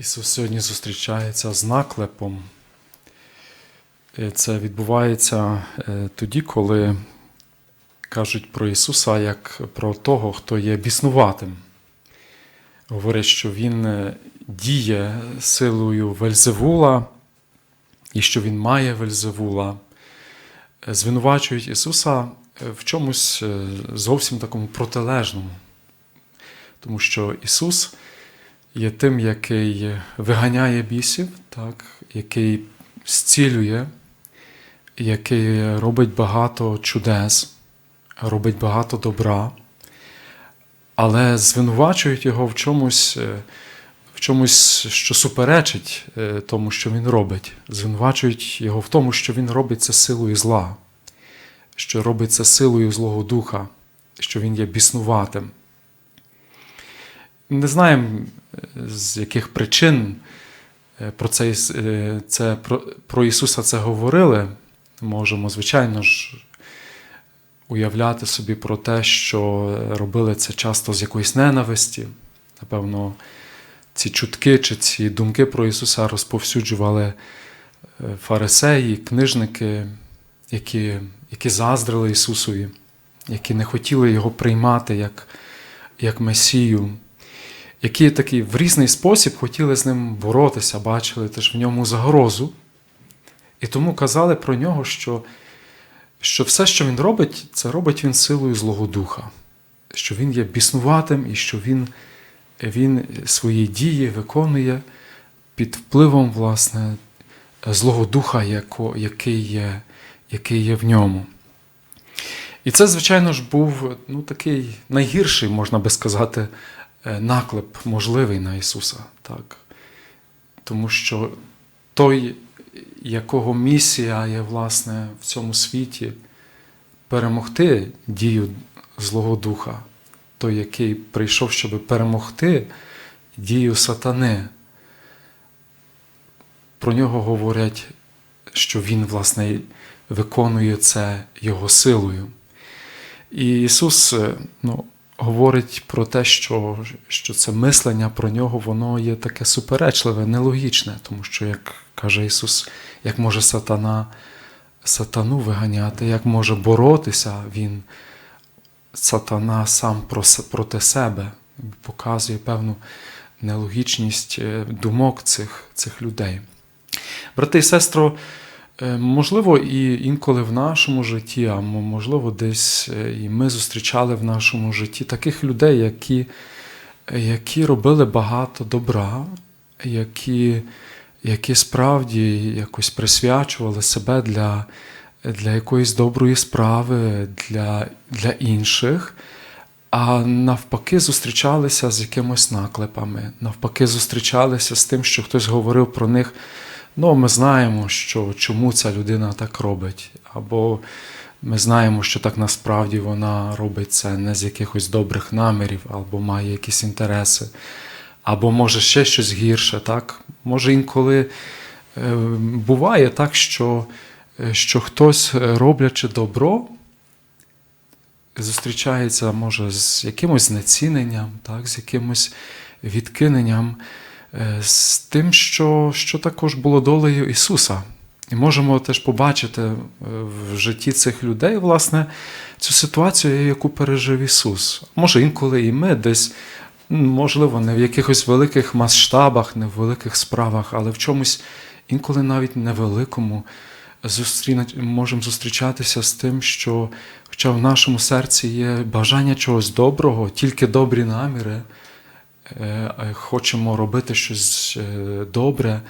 Ісус сьогодні зустрічається з наклепом. Це відбувається е, тоді, коли кажуть про Ісуса як про того, хто є біснуватим. Говорять, що Він е, діє силою Вельзевула і що Він має Вельзевула. Е, Звинувачують Ісуса е, в чомусь е, зовсім такому протилежному. Тому що Ісус є тим, який виганяє бісів, так, який зцілює, який робить багато чудес, робить багато добра, але звинувачують його в чомусь, е, в чомусь, що суперечить е, тому, що він робить. Звинувачують його в тому, що він робить це силою зла, що робить це силою Злого Духа, що він є біснуватим. Не знаємо, з яких причин е, про це, е, це про, про Ісуса це говорили. Можемо, звичайно ж, уявляти собі про те, що робили це часто з якоїсь ненависті. Напевно, ці чутки чи ці думки про Ісуса розповсюджували е, фарисеї, книжники, які, які заздрили Ісусові, які не хотіли Його приймати як, як Месію які такі в різний спосіб хотіли з ним боротися, бачили теж в ньому загрозу. І тому казали про нього, що що все, що він робить, це робить він силою Злого Духа, що він є біснуватим і що він він свої дії виконує під впливом власне, Злого Духа, яко, який, є, який є в ньому. І це, звичайно ж, був ну, такий найгірший, можна би сказати, наклеп можливий на Ісуса. Так? Тому що той, якого місія є власне в цьому світі, перемогти дію Злого Духа, той, який прийшов, щоб перемогти дію сатани. Про нього говорять, що Він, власне, виконує це Його силою. І Ісус, ну, говорить про те, що що це мислення про нього, воно є таке суперечливе, нелогічне, тому що, як каже Ісус, як може сатана сатану виганяти, як може боротися Він, сатана сам проти себе, показує певну нелогічність думок цих, цих людей. Брати і сестро, Можливо, і інколи в нашому житті, а можливо, десь і ми зустрічали в нашому житті таких людей, які які робили багато добра, які які справді якось присвячували себе для для якоїсь доброї справи, для, для інших, а навпаки, зустрічалися з якимось наклепами, навпаки, зустрічалися з тим, що хтось говорив про них. Ну, ми знаємо, що чому ця людина так робить. Або ми знаємо, що так насправді вона робить це не з якихось добрих намірів, або має якісь інтереси, або може ще щось гірше. так? Може інколи е, буває так, що, що хтось, роблячи добро, зустрічається, може, з якимось знеціненням, так? з якимось відкиненням з тим, що що також було долею Ісуса. І можемо теж побачити в житті цих людей, власне, цю ситуацію, яку пережив Ісус. Може, інколи і ми десь, можливо, не в якихось великих масштабах, не в великих справах, але в чомусь інколи навіть невеликому можемо зустрічатися з тим, що, хоча в нашому серці є бажання чогось доброго, тільки добрі наміри. Е, хочемо робити щось е, добре,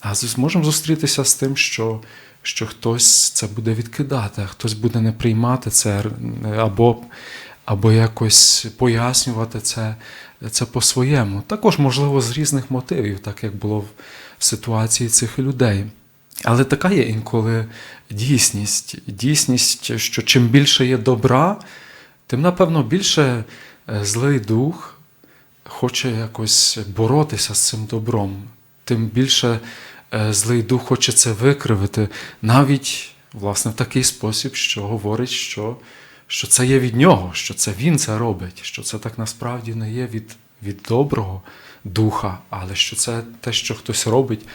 а зможемо зустрітися з тим, що що хтось це буде відкидати, хтось буде не приймати це, або або якось пояснювати це це по-своєму. Також, можливо, з різних мотивів, так як було в ситуації цих людей. Але така є інколи дійсність. Дійсність, що чим більше є добра, тим, напевно, більше е, злий дух хоче якось боротися з цим добром, тим більше е, злий дух хоче це викривити, навіть власне в такий спосіб, що говорить, що що це є від нього, що це він це робить, що це так насправді не є від, від доброго, духа, але що це те, що хтось робить,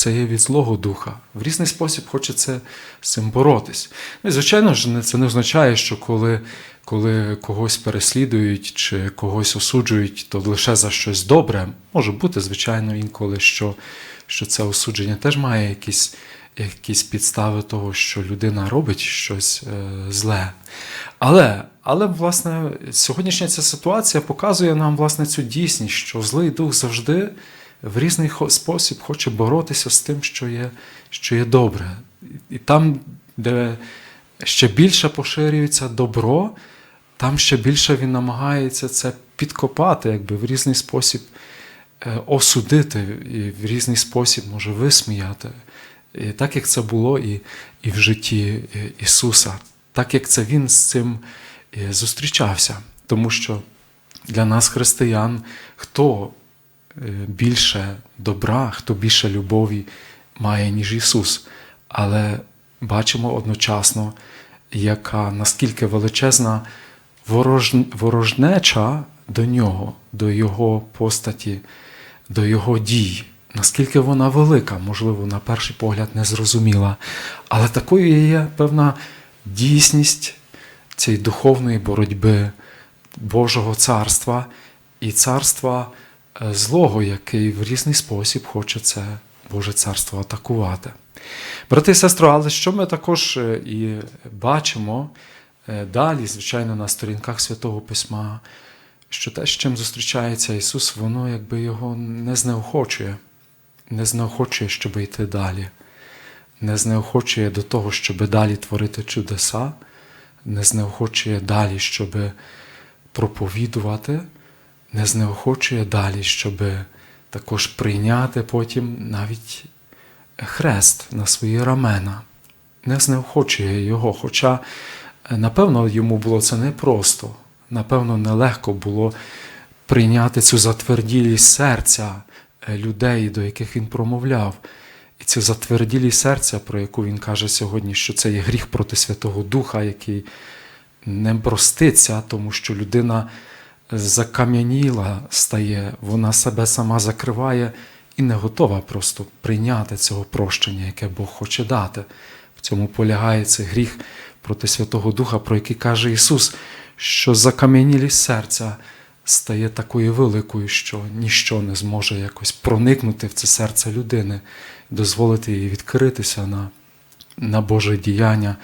це є від Злого Духа. В різний спосіб хочеться з цим боротись. Ну і звичайно ж, це не означає, що коли, коли когось переслідують чи когось осуджують, то лише за щось добре. Може бути, звичайно, інколи, що, що це осудження теж має якісь, якісь підстави того, що людина робить щось е, зле. Але, але, власне, сьогоднішня ця ситуація показує нам власне цю дійсність, що злий дух завжди в різний спосіб хоче боротися з тим, що є, що є добре. І там, де ще більше поширюється добро, там ще більше він намагається це підкопати, якби в різний спосіб е, осудити, і в різний спосіб може висміяти. І так як це було і, і в житті е, Ісуса, так як це Він з цим е, зустрічався. Тому що для нас, християн, хто більше добра, хто більше любові має, ніж Ісус. Але бачимо одночасно, яка наскільки величезна ворож... ворожнеча до нього, до Його постаті, до Його дій. Наскільки вона велика, можливо, на перший погляд не зрозуміла. Але такою є певна дійсність цієї духовної боротьби Божого царства і царства злого, який в різний спосіб хоче це Боже царство атакувати. Брати і сестри, але що ми також е, і бачимо е, далі, звичайно, на сторінках Святого Письма, що те, з чим зустрічається Ісус, воно якби його не знеохочує, не знеохочує, щоб йти далі, не знеохочує до того, щоб далі творити чудеса, не знеохочує далі, щоб проповідувати, не знеохочує далі, щоб також прийняти потім навіть хрест на свої рамена, не знеохочує його. Хоча, е, напевно, йому було це непросто, напевно, нелегко було прийняти цю затверділість серця е, людей, до яких він промовляв. І цю затверділість серця, про яку він каже сьогодні, що це є гріх проти Святого Духа, який не проститься, тому що людина закам'яніла стає, вона себе сама закриває і не готова просто прийняти цього прощення, яке Бог хоче дати. В цьому полягає цей гріх проти Святого Духа, про який каже Ісус, що закам'янілість серця стає такою великою, що ніщо не зможе якось проникнути в це серце людини, дозволити їй відкритися на, на Боже діяння,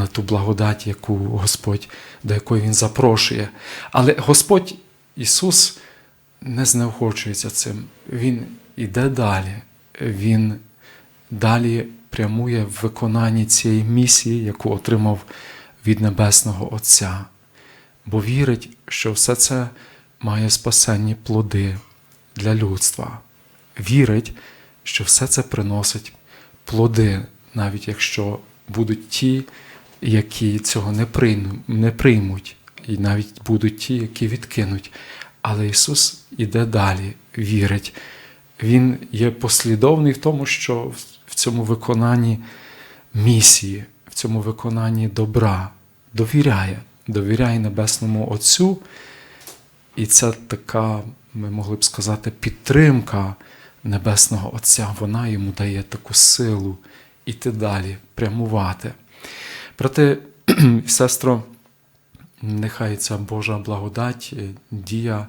на ту благодать, яку Господь, до якої Він запрошує. Але Господь Ісус не знеохочується цим. Він іде далі. Він далі прямує в виконанні цієї місії, яку отримав від Небесного Отця, бо вірить, що все це має спасенні плоди для людства. Вірить, що все це приносить плоди, навіть якщо будуть ті, які цього не приймуть, не приймуть, і навіть будуть ті, які відкинуть. Але Ісус іде далі, вірить. Він є послідовний в тому, що в цьому виконанні місії, в цьому виконанні добра довіряє, довіряє Небесному Отцю. І це така, ми могли б сказати, підтримка Небесного Отця. Вона йому дає таку силу іти далі, прямувати. Брати і сестро, нехай ця Божа благодать, е, дія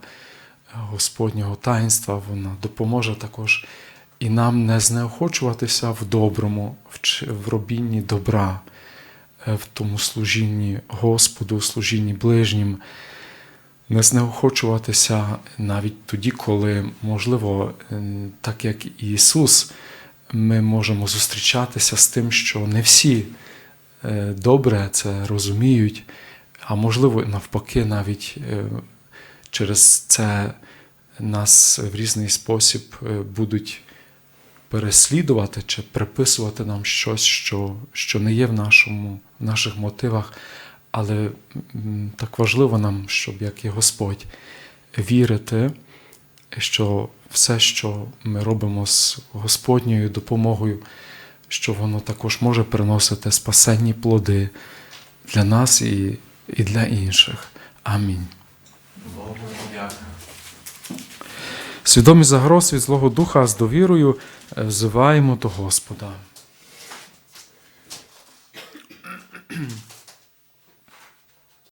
Господнього таїнства, вона допоможе також і нам не знеохочуватися в доброму, в, робінні добра, е, в тому служінні Господу, служінні ближнім, не знеохочуватися навіть тоді, коли, можливо, е, так як і Ісус, ми можемо зустрічатися з тим, що не всі е, добре це розуміють, а можливо, навпаки, навіть е, через це нас в різний спосіб е, будуть переслідувати чи приписувати нам щось, що, що не є в, нашому, в наших мотивах. Але так важливо нам, щоб як і Господь вірити, що все, що ми робимо з Господньою допомогою, що воно також може приносити спасенні плоди для нас і, і для інших. Амінь. Свідомі загроз від Злого Духа з довірою е, взиваємо до Господа.